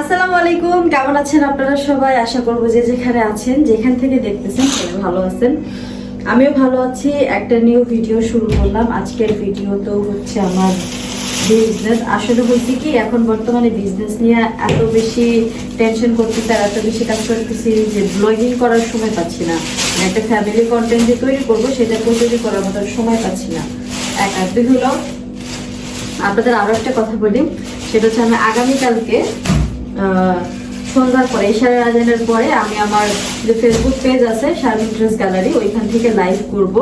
আসসালামু আলাইকুম, কেমন আছেন আপনারা সবাই? আশা করব যে যেখানে আছেন, যেখান থেকে দেখতেছেন, সবাই ভালো আছেন। আমিও ভালো আছি, একটা নিউ ভিডিও শুরু করলাম। আজকের ভিডিও তো হচ্ছে আমার বিজনেস আসলে বলছি কি, এখন বর্তমানে বিজনেস নিয়ে এত বেশি টেনশন করতেছি আর এত বেশি কাজ করতেছি যে ব্লগিং করার সময় পাচ্ছি না। মানে একটা ফ্যামিলি কন্টেন্ট যে তৈরি করব, সেটা তৈরি করার মতো সময় পাচ্ছি না। এক আর দুই হলো, আপনাদের আরও একটা কথা বলি, সেটা হচ্ছে আমি আগামীকালকে সন্ধ্যার পরে, ইশারা আজানের পরে আমি আমার যে ফেসবুক পেজ আছে শারমিন ড্রেস গ্যালারি ওইখান থেকে লাইভ করব।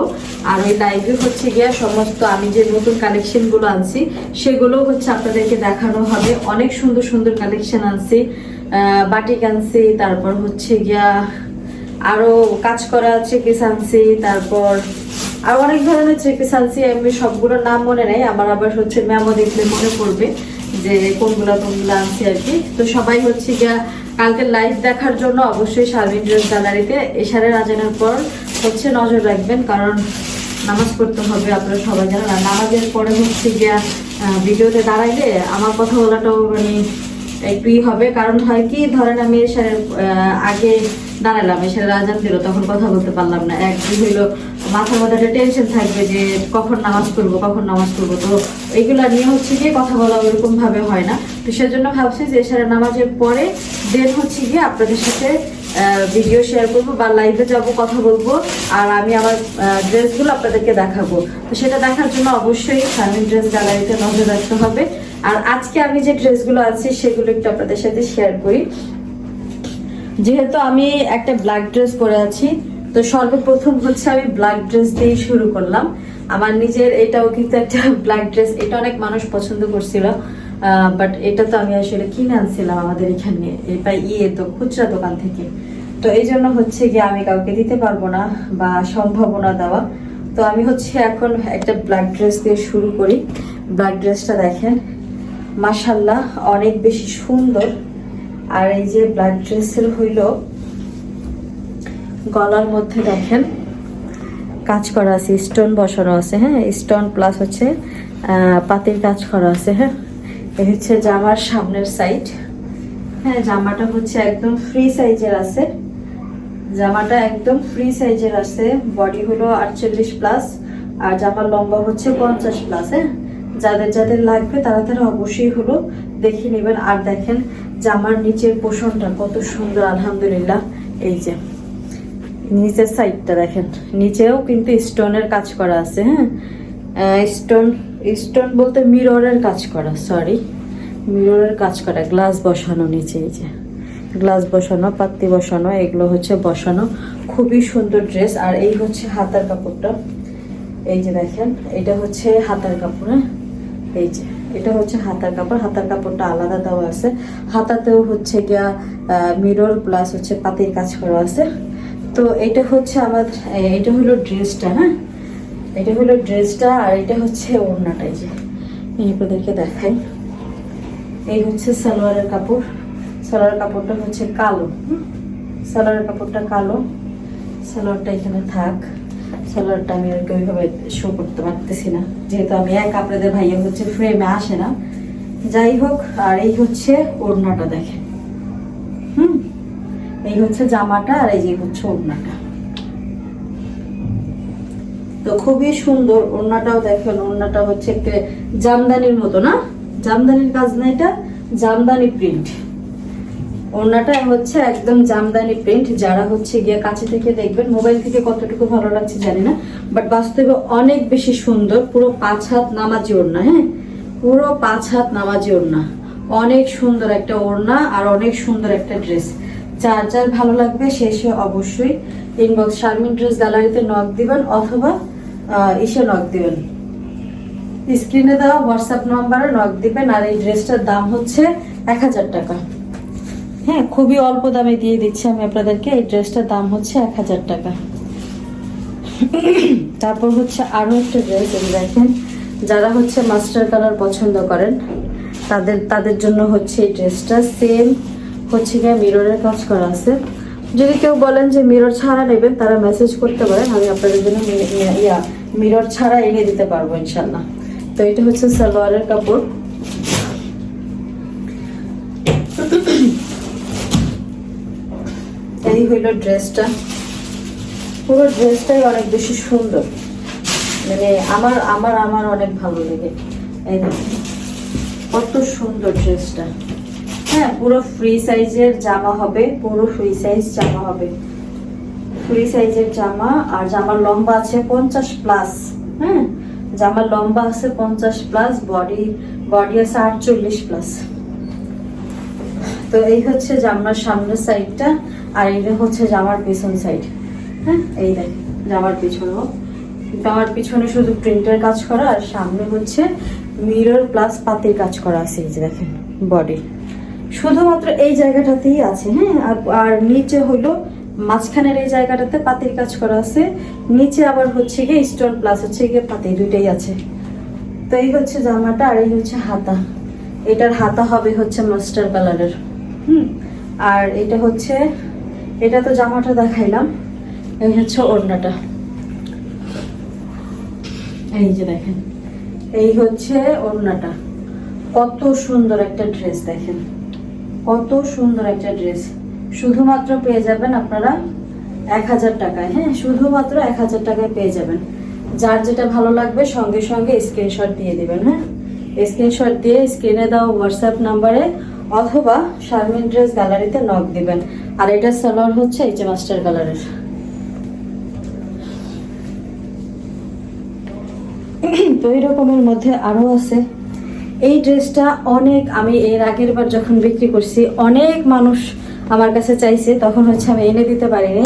আর ওই লাইভে হচ্ছে গিয়া সমস্ত আমি যে নতুন কালেকশনগুলো আনছি, সেগুলো হচ্ছে আপনাদেরকে দেখানো হবে। অনেক সুন্দর সুন্দর কালেকশন আনছি। বাটিক আনছি, তারপর হচ্ছে গিয়া আরও কাজ করা থ্রি পিস আনছি, তারপর আর অনেক ধরনের পিস আনছি। আমি সবগুলোর নাম মনে নেই, আমার আবার হচ্ছে ম্যামও দেখলে মনে পড়বে। যে কোনগুলা কোনগুলো আনছি আর কি। তো সবাই হচ্ছে গিয়া কালকে লাইভ দেখার জন্য অবশ্যই শারমিন ড্রেস গ্যালারিতে এশারের আজানের পর হচ্ছে নজর রাখবেন, কারণ নামাজ পড়তে হবে, আপনারা সবাই জানেন। আর নামাজের পরে হচ্ছে গিয়া ভিডিওতে দাঁড়াইলে আমার কথা বলাটাও মানে একটু হবে। কারণ হয় কি, ধরেন আমি এশারের আগে দাঁড়ালাম এশারের আজান দিল, তখন কথা বলতে পারলাম না। এক হইল মাথার মধ্যে একটা টেনশন থাকবে যে কখন নামাজ পড়ব, কখন নামাজ পড়ব। তো এইগুলা নিয়ে হচ্ছে গিয়ে কথা বলা ওইরকম ভাবে হয় না। তো সেজন্য ভাবছি যে এশারের নামাজের পরে দেন হচ্ছে গিয়ে আপনাদের সাথে ভিডিও শেয়ার করব বা লাইভে যাব, কথা বলব। আর আমি আমার ড্রেসগুলো আপনাদেরকে দেখাবো। তো সেটা দেখার জন্য অবশ্যই শারমিন ড্রেস গ্যালারিতে নজর রাখতে হবে। আর আজকে আমি যে ড্রেসগুলো আছে সেগুলো একটু আপনাদের সাথে শেয়ার করি। যেহেতু আমি একটা ব্ল্যাক ড্রেস পরে আছি তো সর্বপ্রথম হচ্ছে আমি ব্ল্যাক ড্রেস দিয়ে শুরু করলাম। আমার নিজের এটাও কিন্তু একটা ব্ল্যাক ড্রেস এটা অনেক মানুষ পছন্দ করছিল বাট এটা তো আমি আসলে কিনে আনছিলাম আমাদের এখানে, এটা ইয়ে তো, খুচরা দোকান থেকে। তো এই জন্য হচ্ছে গিয়ে আমি কাউকে দিতে পারব না বা সম্ভাবনা দেওয়া। তো আমি হচ্ছে এখন একটা ব্ল্যাক ড্রেস দিয়ে শুরু করি। ব্ল্যাক ড্রেসটা দেখেন মাসাল্লাহ অনেক বেশি সুন্দর। আর এই যে ব্ল্যাক ড্রেসের হইল গলার মধ্যে দেখেন কাজ করা আছে স্টোন বসানো আছে হ্যাঁ? স্টোন প্লাস হচ্ছে পাতির কাজ করা আছে হ্যাঁ? এ হচ্ছে জামার সামনের সাইড হ্যাঁ জামাটা হচ্ছে একদম ফ্রি সাইজের আছে। জামাটা একদম ফ্রি সাইজের আছে। বডি হলো আটচল্লিশ প্লাস আর জামার লম্বা হচ্ছে পঞ্চাশ প্লাস হ্যাঁ? যাদের যাদের লাগবে তারা তারা অবশ্যই হলো দেখে নেবেন। আর দেখেন, জামার নিচের পোষণটা কত সুন্দর, আলহামদুলিল্লাহ। এই যে। নিচের সাইডটা দেখেন। নিচেও কিন্তু স্টোনের কাজ করা আছে হ্যাঁ? স্টোন স্টোন বলতে মিররের কাজ করা সরি মিররের কাজ করা গ্লাস বসানো নিচে, এই যে। গ্লাস বসানো, পাত্তি বসানো, এগুলো হচ্ছে বসানো। খুবই সুন্দর ড্রেস আর এই হচ্ছে হাতার কাপড়টা। এই যে দেখেন, এটা হচ্ছে হাতার কাপড় হ্যাঁ? এই যে, এটা হচ্ছে হাতার কাপড়। হাতার কাপড়টা আলাদা দেওয়া আছে। হাতাতেও হচ্ছে গিয়া মিরর প্লাস হচ্ছে পাতির কাজ করা আছে। তো এটা হচ্ছে আমার এটা হলো ড্রেসটা হ্যাঁ? এটা হলো ড্রেসটা আর এটা হচ্ছে ওড়নাটা, এই যে। আপনাদেরকে দেখাই। এই হচ্ছে সালোয়ারের কাপড়। সালোয়ারের কাপড়টা হচ্ছে কালো? সালোয়ারের কাপড়টা কালো। সালোয়ারটা এখানে থাক। সালোয়ারটা আমি আর ওইভাবে শো করতে পারতেছি না। যেহেতু আমি এক, আপনাদের ভাইয়া হচ্ছে ফ্রেমে আসে না। যাই হোক, আর এই হচ্ছে ওড়নাটা দেখেন। হুম? এই হচ্ছে জামাটা আর এই যে হচ্ছে ওড়নাটা। তো খুবই সুন্দর ওড়নাটাও দেখেন, ওড়নাটা হচ্ছে একটা জামদানির মতো, না? জামদানির কাজ না এটা? জামদানি প্রিন্ট ওড়নাটা হচ্ছে একদম জামদানি প্রিন্ট যারা হচ্ছে গিয়ে কাছে থেকে দেখবেন, মোবাইল থেকে কতটুকু ভালো লাগছে জানি না বাট বাস্তবে অনেক বেশি সুন্দর, পুরো পাঁচ হাত নামাজি ওড়না হ্যাঁ? পুরো পাঁচ হাত নামাজি ওড়না। অনেক সুন্দর একটা ওড়না আর অনেক সুন্দর একটা ড্রেস যার যার ভালো লাগবে সে অবশ্যই ইনবক্স শারমিন ড্রেস গ্যালারিতে নক দিবেন অথবা এসে নক দিবেন। স্ক্রিনে দেওয়া হোয়াটসঅ্যাপ নাম্বারে নক দিবেন আর এই ড্রেসটার দাম হচ্ছে এক হাজার টাকা। হ্যাঁ খুবই অল্প দামে দিয়ে দিচ্ছি আমি আপনাদেরকে, এই ড্রেসটার দাম হচ্ছে এক হাজার টাকা। তারপর হচ্ছে আরও একটা ড্রেস দেখেন, যারা হচ্ছে মাস্টার কালার পছন্দ করেন, তাদের তাদের জন্য হচ্ছে এই ড্রেসটা সেম হচ্ছে গিয়ে মিররের কাজ করা আছে। যদি কেউ বলেন যে মিরর ছাড়া নেবেন, তারা মেসেজ করতে পারেন, আমি আপনাদের জন্য ইয়া, মিরর ছাড়া এনে দিতে পারব ইনশাল্লাহ তো এটা হচ্ছে সালোয়ারের কাপড়। এই হইল ড্রেসটা। পুরো ড্রেসটাই অনেক বেশি সুন্দর। মানে আমার আমার আমার অনেক ভালো লাগে। কত সুন্দর ড্রেসটা। হ্যাঁ পুরো ফ্রি সাইজের জামা হবে, পুরো ফ্রি সাইজ জামা হবে। ফ্রি সাইজের জামা, আর জামার লম্বা আছে পঞ্চাশ প্লাস হ্যাঁ? জামার লম্বা আছে পঞ্চাশ প্লাস বডি বডি আছে আটচল্লিশ প্লাস তো এই হচ্ছে জামার সামনের সাইডটা আর এটা হচ্ছে জামার পিছন সাইড হ্যাঁ? এই দেখ, জামার পিছনেও জামার পিছনে শুধু প্রিন্টের কাজ করা, আর সামনে হচ্ছে মিরর প্লাস পাতির কাজ করা আছে, এই যে দেখেন বডি শুধুমাত্র এই জায়গাটাতেই আছে হ্যাঁ? আর আর নিচে হইল মাঝখানের এই জায়গাটাতে পাতির কাজ করা আছে। নিচে আবার হচ্ছে গিয়ে স্টোন প্লাস হচ্ছে গিয়ে পাতি দুইটাই আছে। তো এই হচ্ছে জামাটা আর এই হচ্ছে হাতা। এটার হাতা হবে হচ্ছে মাস্টার কালারের, হুম? আর এটা হচ্ছে, এটা তো জামাটা দেখাইলাম, এই হচ্ছে ওড়নাটা। এই যে দেখেন, এই হচ্ছে ওড়নাটা। কত সুন্দর একটা ড্রেস দেখেন। কত সুন্দর একটা ড্রেস। শুধুমাত্র পেয়ে যাবেন আপনারা এক হাজার টাকায়। হ্যাঁ শুধুমাত্র এক হাজার টাকায় পেয়ে যাবেন। যার যেটা ভালো লাগবে সঙ্গে সঙ্গে স্ক্রিনশট দিয়ে দিবেন হ্যাঁ? স্ক্রিনশট দিয়ে স্ক্রিনে দাও হোয়াটসঅ্যাপ নাম্বারে অথবা শারমিন ড্রেস গ্যালারিতে নক দিবেন। আর এটা সালোয়ার হচ্ছে এই যে মাস্টার কালারের তো এই রকমের মধ্যে আরও আছে। এই ড্রেসটা অনেক, আমি এর আগের বার যখন বিক্রি করছি, অনেক মানুষ আমার কাছে চাইছে, তখন হচ্ছে আমি এনে দিতে পারিনি।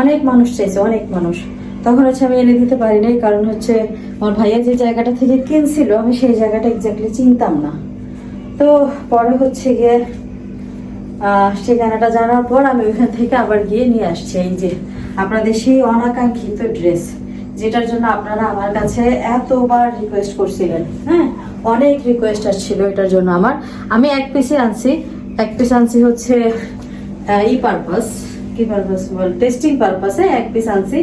অনেক মানুষ চাইছে, অনেক মানুষ। তখন হচ্ছে আমি এনে দিতে পারিনি, কারণ হচ্ছে আমার ভাইয়া যে জায়গাটা থেকে কিনছিল, আমি সেই জায়গাটা এক্স্যাক্টলি চিনতাম না। তো পরে হচ্ছে গিয়ে ঠিকানাটা জানার পর আমি ওইখান থেকে আবার গিয়ে নিয়ে আসছি। এই যে আপনাদের সেই অনাকাঙ্ক্ষিত ড্রেস, যেটার জন্য আপনারা আমার কাছে এতবার রিকোয়েস্ট করছিলেন হ্যাঁ? অনেক রিকোয়েস্ট আসছিল এটার জন্য আমার। আমি এক পিসে আনছি। এক পিস আনছি হচ্ছে ই পারপাস কি পারপাস বল? টেস্টিং পারপাসে এক পিস আনছি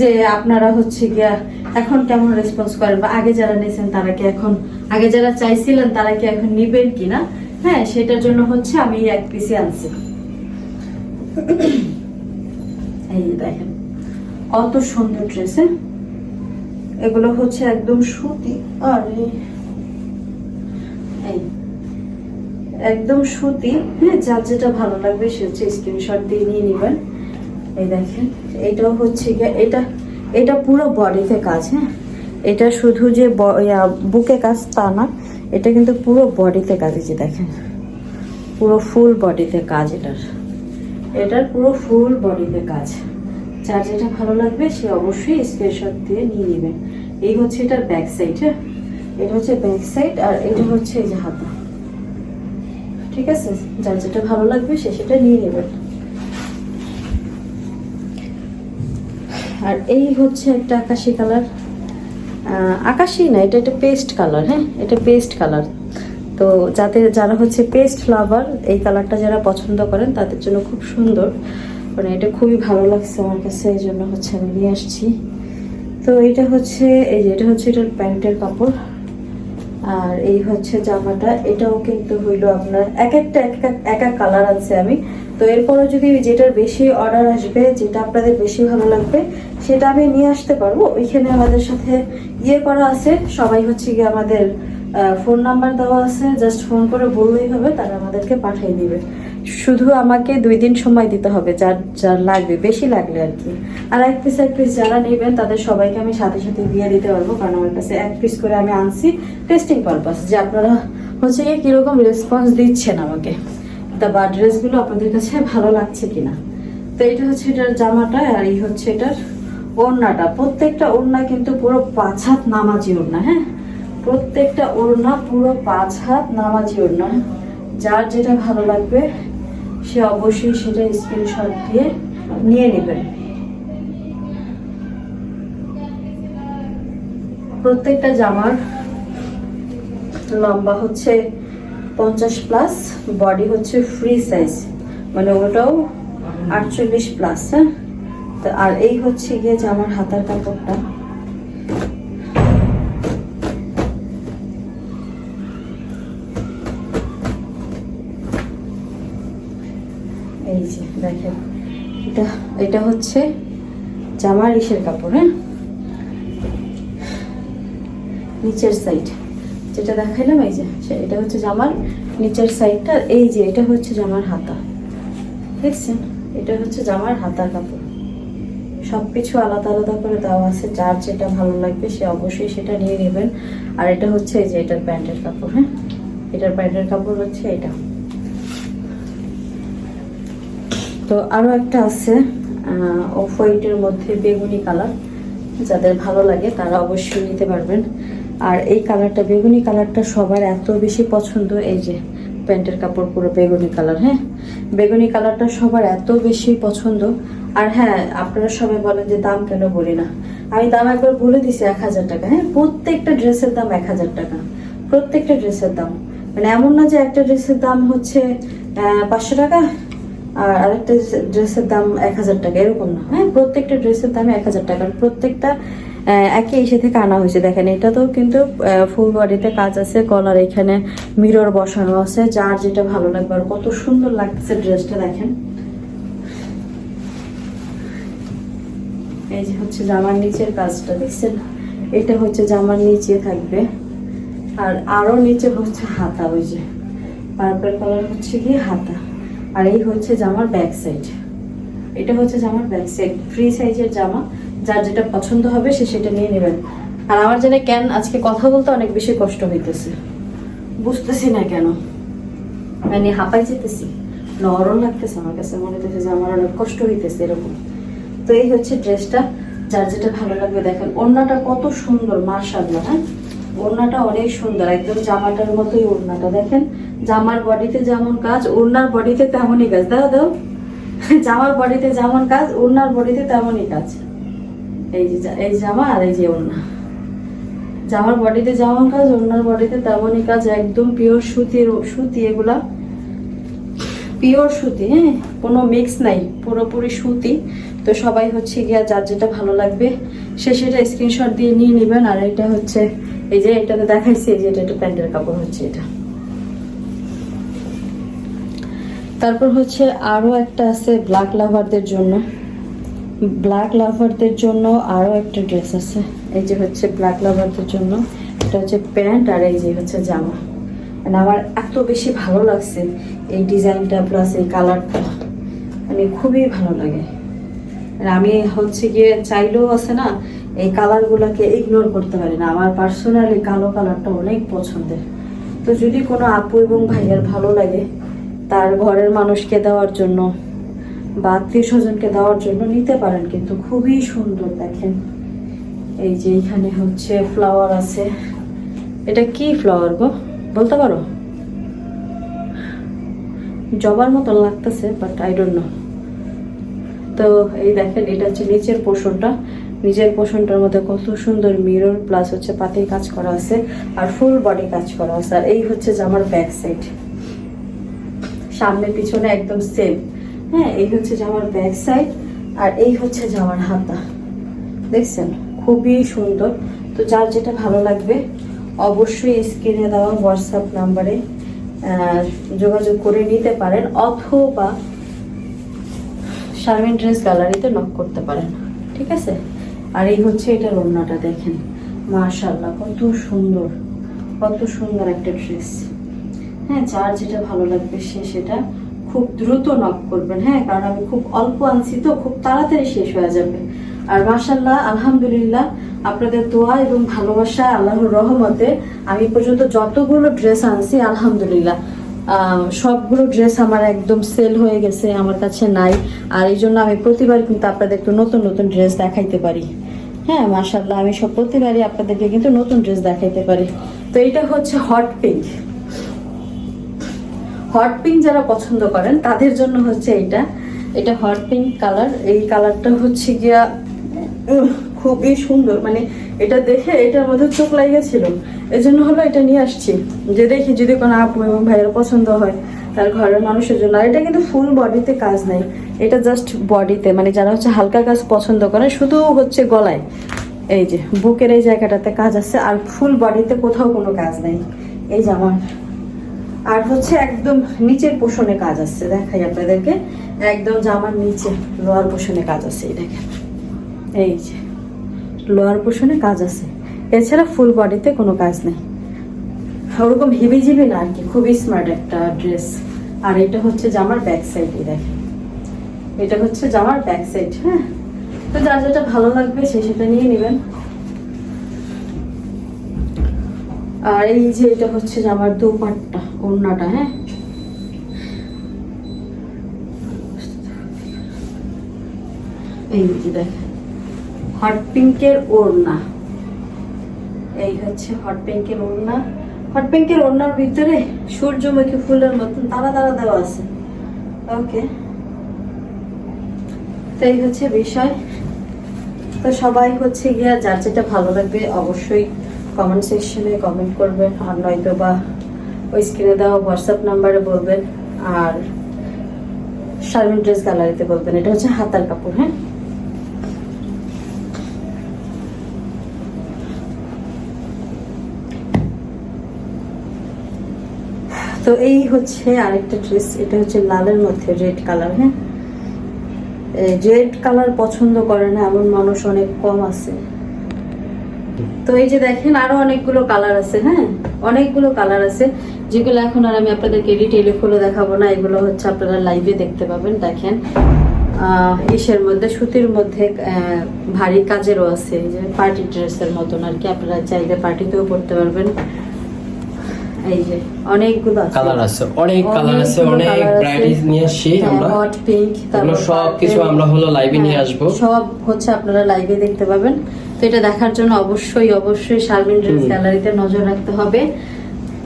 যে আপনারা হচ্ছে গিয়া এখন কেমন রেসপন্স করেন বা আগে যারা নিয়েছেন তারা কি এখন, আগে যারা চাইছিলেন তারা কি এখন নিবেন কিনা? হ্যাঁ সেটার জন্য হচ্ছে আমি এক পিসি আনছি। এই দেখেন, কত সুন্দর ড্রেস এগুলো হচ্ছে একদম সুতি। আরে এই একদম সুতি। হ্যাঁ যার যেটা ভালো লাগবে সে হচ্ছে স্ক্রিনশট দিয়ে নিয়ে নেবেন। এই দেখেন, এটাও হচ্ছে গিয়ে, এটা এটা পুরো বডিতে কাজ হ্যাঁ? এটা শুধু যে বুকে কাজ তা না, এটা কিন্তু পুরো বডিতে কাজ যে দেখেন। পুরো ফুল বডিতে কাজ এটার। এটার পুরো ফুল বডিতে কাজ। যার যেটা ভালো লাগবে সে অবশ্যই স্ক্রিনশট দিয়ে নিয়ে নেবেন। এই হচ্ছে এটার ব্যাক সাইড হ্যাঁ? এটা হচ্ছে ব্যাক সাইড আর এটা হচ্ছে এই যে হাতা। ঠিক আছে? যার যেটা ভালো লাগবে সে সেটা নিয়ে নেবেন আর এই হচ্ছে একটা আকাশি কালার। আকাশি না, এটা একটা পেস্ট কালার হ্যাঁ? এটা পেস্ট কালার। তো যাতে যারা হচ্ছে পেস্ট ফ্লাভার এই কালারটা যারা পছন্দ করেন, তাদের জন্য খুব সুন্দর। মানে এটা খুবই ভালো লাগছে আমার কাছে, এই জন্য হচ্ছে আমি নিয়ে আসছি। তো এটা হচ্ছে, এই যে, এটা হচ্ছে এটার প্যান্টের কাপড়। আর এই হচ্ছে জামাটা, এটাও কিন্তু হইল আপনার এক একটা, এক এক- কালার আছে আমি। তো এরপরও যদি যেটার বেশি অর্ডার আসবে, যেটা আপনাদের বেশি ভালো লাগবে, সেটা আমি নিয়ে আসতে পারব। ওইখানে আমাদের সাথে ইয়ে করা আছে, সবাই হচ্ছে গিয়ে আমাদের ফোন নাম্বার দেওয়া আছে। জাস্ট ফোন করে বললেই হবে, তারা আমাদেরকে পাঠিয়ে দিবে। শুধু আমাকে দুই দিন সময় দিতে হবে, যার যার লাগবে, বেশি লাগলে আর কি। আর এক পিস এক পিস যারা নেবেন, তাদের সবাইকে আমি সাথে সাথে দিয়ে দিতে পারব, কারণ আমার কাছে এক পিস করে আমি আনছি টেস্টিং পারপাস যে আপনারা হচ্ছে গিয়ে কীরকম রেসপন্স দিচ্ছেন আমাকে। তা বা ড্রেসগুলো আপনাদের কাছে ভালো লাগছে কিনা। তো এটা হচ্ছে এটার জামাটা, আর এই হচ্ছে এটার ওড়নাটা। প্রত্যেকটা ওড়না কিন্তু পুরো পাঁচ হাত নামাজি ওড়না হ্যাঁ? প্রত্যেকটা ওড়না পুরো পাঁচ হাত নামাজি ওড়না। যার যেটা ভালো লাগবে সে অবশ্যই সেটা স্ক্রিনশট দিয়ে নিয়ে নেবেন প্রত্যেকটা জামার লম্বা হচ্ছে পঞ্চাশ প্লাস বডি হচ্ছে ফ্রি সাইজ মানে ওটাও আটচল্লিশ প্লাস হ্যাঁ? আর এই হচ্ছে গিয়ে জামার হাতার কাপড়টা। দেখেন, এটা এটা হচ্ছে জামার ইসের কাপড় হ্যাঁ? নিচের সাইড যেটা দেখাইলাম, এই যে এটা হচ্ছে জামার নিচের সাইডটা এই যে, এটা হচ্ছে জামার হাতা। দেখছেন? এটা হচ্ছে জামার হাতার কাপড়। সব কিছু আলাদা আলাদা করে দেওয়া আছে, যার যেটা ভালো লাগবে, সে অবশ্যই সেটা নিয়ে নেবেন। আর এটা হচ্ছে এই যে, এটার প্যান্টের কাপড় হ্যাঁ? এটার প্যান্টের কাপড় হচ্ছে এটা। তো আরও একটা আছে অফ হোয়াইটের মধ্যে বেগুনি কালার। যাদের ভালো লাগে, তারা অবশ্যই নিতে পারবেন। আর এই কালারটা, বেগুনি কালারটা সবার এত বেশি পছন্দ, এই যে প্যান্টের কাপড় পুরো বেগুনি কালার হ্যাঁ? বেগুনি কালারটা সবার এত বেশি পছন্দ। আর হ্যাঁ আপনারা সবাই বলেন যে দাম কেন বলি না। আমি দাম একবার বলে দিছি এক হাজার টাকা হ্যাঁ? প্রত্যেকটা ড্রেসের দাম এক হাজার টাকা। প্রত্যেকটা ড্রেসের দাম। মানে এমন না যে একটা ড্রেসের দাম হচ্ছে পাঁচশো টাকা আর আরেকটা ড্রেসের দাম এক হাজার টাকা, এরকম না। হ্যাঁ প্রত্যেকটা ড্রেসের দাম এক হাজার টাকা। প্রত্যেকটা একই এসে থেকে আনা হয়েছে। দেখেন, এটা তো কিন্তু ফুল বডিতে কাজ আছে কলার এখানে মিরর বসানো আছে, যার যেটা ভালো লাগবে। আর কত সুন্দর লাগছে ড্রেসটা, দেখেন। এই যে হচ্ছে জামার নিচের কাজটা, দেখছেন? এটা হচ্ছে জামার নিচে থাকবে। আর আরও নিচে হচ্ছে হাতা, ওই যে। পার্পল কালার হচ্ছে কি হাতা। আর এই হচ্ছে জামার ব্যাক সাইড এটা হচ্ছে জামার ব্যাক সাইড ফ্রি সাইজের জামা, যার যেটা পছন্দ হবে সে সেটা নিয়ে নেবেন। আর আমার জন্য কেন আজকে কথা বলতে অনেক বেশি কষ্ট হইতেছে। বুঝতেছি না কেন। মানে হাঁপাই যেতেছি। নরম লাগতেছে আমার কাছে, মনে হতেছে যে আমার অনেক কষ্ট হইতেছে এরকম। তো এই হচ্ছে ড্রেসটা যার যেটা ভালো লাগবে দেখেন। অন্যটা কত সুন্দর মার্শাল্লাহ হ্যাঁ? ওড়নাটা অনেক সুন্দর, একদম জামাটার মতোই ওড়নাটা, দেখেন? জামার বডিতে যেমন কাজ, ওড়নার বডিতে তেমনই কাজ। দাও দাও। জামার বডিতে যেমন কাজ, ওড়নার বডিতে তেমনই কাজ। এই যে এই জামা আর এই যে ওড়না। জামার বডিতে যেমন কাজ, ওড়নার বডিতে তেমনই কাজ, একদম পিওর সুতির সুতি এগুলা। পিওর সুতি হ্যাঁ? কোনো মিক্স নাই, পুরোপুরি সুতি। তো সবাই হচ্ছে গিয়া যার যেটা ভালো লাগবে, সে সেটা স্ক্রিনশট দিয়ে নিয়ে নেবেন। আর এটা হচ্ছে এই যে এটাতে দেখাইছি, এই যে এটা একটা প্যান্টের কাপড় হচ্ছে এটা। তারপর হচ্ছে আরও একটা আছে ব্ল্যাক লাভারদের জন্য। ব্ল্যাক লাভারদের জন্য আরও একটা ড্রেস আছে। এই যে হচ্ছে ব্ল্যাক লাভারদের জন্য। এটা হচ্ছে প্যান্ট আর এই যে হচ্ছে জামা। মানে আমার এত বেশি ভালো লাগছে এই ডিজাইনটা প্লাস এই কালারটা মানে খুবই ভালো লাগে। আর আমি হচ্ছে গিয়ে চাইলেও আছে না, এই কালারগুলোকে ইগনোর করতে পারি না। আমার পার্সোনালি কালো কালারটা অনেক পছন্দের। তো যদি কোনো আপু এবং ভাইয়ার ভালো লাগে, তার ঘরের মানুষকে দেওয়ার জন্য বা আত্মীয় স্বজনকে দেওয়ার জন্য নিতে পারেন, কিন্তু খুবই সুন্দর দেখেন। এই যে এখানে হচ্ছে ফ্লাওয়ার আছে। এটা কি ফ্লাওয়ার গো? বলতে পারো? জবার মতন লাগতেছে বাট আই ডোন্ট নো তো এই দেখেন, এটা হচ্ছে নিচের পোষণটা। নিচের পোষণটার মধ্যে কত সুন্দর মিরর প্লাস হচ্ছে পাতির কাজ করা আছে আর ফুল বডি কাজ করা আছে। আর এই হচ্ছে জামার ব্যাক সাইড সামনে পিছনে একদম সেম হ্যাঁ এই হচ্ছে জামার ব্যাক সাইড আর এই হচ্ছে জামার হাতা। দেখছেন? খুবই সুন্দর। তো যার যেটা ভালো লাগবে, অবশ্যই স্ক্রিনে দেওয়া হোয়াটসঅ্যাপ নাম্বারে যোগাযোগ করে নিতে পারেন অথবা শারমিন ড্রেস গ্যালারিতে নক করতে পারেন ঠিক আছে? আর এই হচ্ছে এটার ওড়নাটা দেখেন। মাশাল্লাহ কত সুন্দর কত সুন্দর একটা ড্রেস হ্যাঁ যার যেটা ভালো লাগবে, সে সেটা খুব দ্রুত নক করবেন হ্যাঁ? কারণ আমি খুব অল্প আনছি তো, খুব তাড়াতাড়ি শেষ হয়ে যাবে। আর মাশাল্লাহ আলহামদুলিল্লাহ, আপনাদের দোয়া এবং ভালোবাসা, আল্লাহর রহমতে আমি পর্যন্ত যতগুলো ড্রেস আনছি, আলহামদুলিল্লাহ। সবগুলো ড্রেস আমার একদম সেল হয়ে গেছে, আমার কাছে নাই। আর এই জন্য আমি প্রতিবার কিন্তু আপনাদেরকে নতুন নতুন ড্রেস দেখাইতে পারি। হ্যাঁ মাশাল্লাহ আমি সব প্রতিবারই আপনাদেরকে কিন্তু নতুন ড্রেস দেখাইতে পারি। তো এইটা হচ্ছে হট পিঙ্ক হট পিঙ্ক যারা পছন্দ করেন, তাদের জন্য হচ্ছে এটা এটা হট পিঙ্ক কালার এই কালারটা হচ্ছে গিয়া খুবই সুন্দর মানে এটা দেখে এটার মধ্যে চোখ লাগিয়েছিল। এই জন্য হলো এটা নিয়ে আসছি। যে দেখি যদি কোনো আপু এবং ভাইয়ের পছন্দ হয়, তার ঘরের মানুষের জন্য। আর এটা কিন্তু ফুল বডিতে কাজ নাই। এটা জাস্ট বডিতে মানে যারা হচ্ছে হালকা কাজ পছন্দ করে, শুধু হচ্ছে গলায়। এই যে, বুকের এই জায়গাটাতে কাজ আছে, আর ফুল বডিতে কোথাও কোনো কাজ নাই। এই যে আমার। আর হচ্ছে একদম নিচের পোষণে কাজ আছে, দেখাই আপনাদেরকে। একদম জামার নিচে লোয়ার পোষণে কাজ আছে দেখেন। এই যে। লোয়ার পোষণে কাজ আছে। এছাড়া ফুল বডিতে কোনো কাজ নেই। ওরকম হিবি জিবি না আর কি, খুবই স্মার্ট একটা ড্রেস আর এটা হচ্ছে জামার ব্যাক সাইড দেখেন। এটা হচ্ছে জামার ব্যাক সাইড হ্যাঁ? তো যার যেটা ভালো লাগবে সে সেটা নিয়ে নেবেন। আর এই যে এটা হচ্ছে জামার দোপাট্টা, ওড়নাটা হ্যাঁ? এই যে দেখেন। হট পিঙ্কের ওড়না। এই হচ্ছে হট পিঙ্কের ওড়না। হট পিঙ্কের ওড়নার ভিতরে সূর্যমুখী ফুলের মতন তারা তারা দেওয়া আছে। ওকে। তো এই হচ্ছে বিষয়। তো সবাই হচ্ছে গিয়া যার যেটা ভালো লাগবে অবশ্যই কমেন্ট সেকশনে কমেন্ট করবেন আর নয়তো বা ওই স্ক্রিনে দেওয়া হোয়াটসঅ্যাপ নাম্বারে বলবেন আর শারমিন ড্রেস গ্যালারিতে বলবেন। এটা হচ্ছে হাতার কাপড় হ্যাঁ? তো এই হচ্ছে আরেকটা ড্রেস, এটা হচ্ছে লালের মধ্যে রেড কালার হ্যাঁ? রেড কালার পছন্দ করে না, এমন মানুষ অনেক কম আছে। তো এই যে দেখেন, আরও অনেকগুলো কালার আছে হ্যাঁ? অনেকগুলো কালার আছে, যেগুলো এখন আর আমি আপনাদেরকে ডিটেইলে খুলে দেখাবো না, এগুলো হচ্ছে আপনারা লাইভে দেখতে পাবেন, দেখেন। ইসের মধ্যে, সুতির মধ্যে ভারী কাজেরও আছে যে পার্টি ড্রেসের মতন আর কি, আপনারা চাইলে পার্টিতেও পড়তে পারবেন। এই যে অনেকগুলো আছে। কালার আছে অনেক কালার আছে অনেক ভ্যারাইটিস নিয়ে আসছি হ্যাঁ, আমরা। হট পিঙ্ক এগুলো সব কিছু আমরা হলো লাইভে নিয়ে হ্যাঁ, সব হচ্ছে আপনারা লাইভে দেখতে পাবেন। তো এটা দেখার জন্য অবশ্যই অবশ্যই শারমিন ড্রেস গ্যালারিতে নজর রাখতে হবে।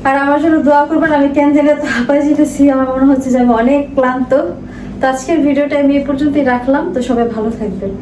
আর আমার জন্য দোয়া করবেন আমি কেন জানি তো হাঁপাই যেতেছি আমার মনে হচ্ছে যে আমি অনেক ক্লান্ত। তো আজকের ভিডিওটা আমি এই পর্যন্তই রাখলাম। তো সবাই ভালো থাকবেন।